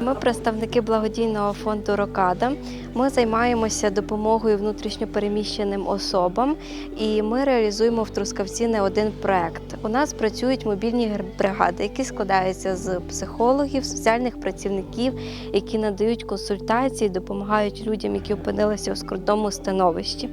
Ми представники благодійного фонду Рокада. Ми займаємося допомогою внутрішньопереміщеним особам, і ми реалізуємо в Трускавці не один проект. У нас працюють мобільні бригади, які складаються з психологів, соціальних працівників, які надають консультації, допомагають людям, які опинилися у скрутному становищі.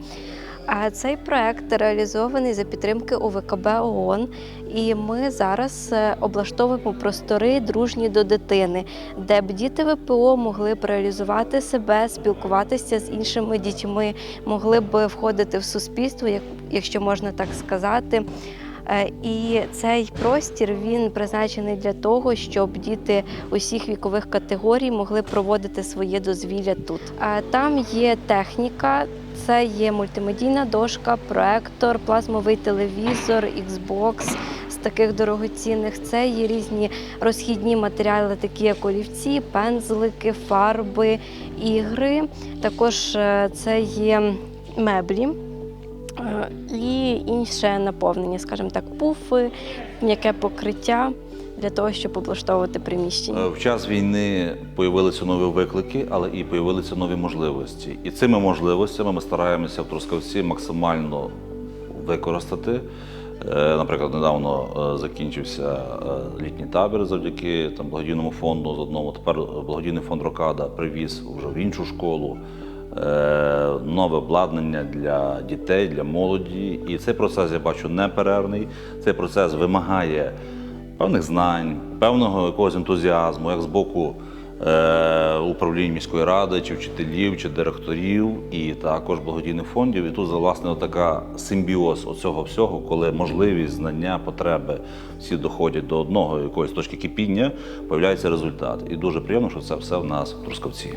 А цей проект реалізований за підтримки УВКБ ООН, і ми зараз е, облаштовуємо простори дружні до дитини, де б діти ВПО могли б реалізувати себе, спілкуватися з іншими дітьми, могли б входити в суспільство, якщо можна так сказати. Е, І цей простір він призначений для того, щоб діти усіх вікових категорій могли проводити своє дозвілля тут. Е, Там є техніка, це є мультимедійна дошка, проектор, плазмовий телевізор, Xbox з таких дорогоцінних. Це є різні розхідні матеріали, такі як олівці, пензлики, фарби, ігри. Також е, це є меблі. Е, І інше наповнення, скажімо так, пуфи, м'яке покриття для того, щоб облаштовувати приміщення. Е, В час війни появилися нові виклики, але і появилися нові можливості. І цими можливостями ми стараємося в Трускавці максимально використати. Е, Наприклад, недавно закінчився літній табір завдяки там, благодійному фонду з одному. Тепер благодійний фонд Рокада привіз вже в іншу школу нове обладнання для дітей, для молоді. І цей процес я бачу неперервний. Цей процес вимагає певних знань, певного якогось ентузіазму, як з боку е, управління міської ради, чи вчителів, чи директорів, і також благодійних фондів. І тут власне така симбіоз оцього всього, коли можливість, знання, потреби всі доходять до одного якоїсь точки кипіння, появляється результат. І дуже приємно, що це все в нас в Трускавці.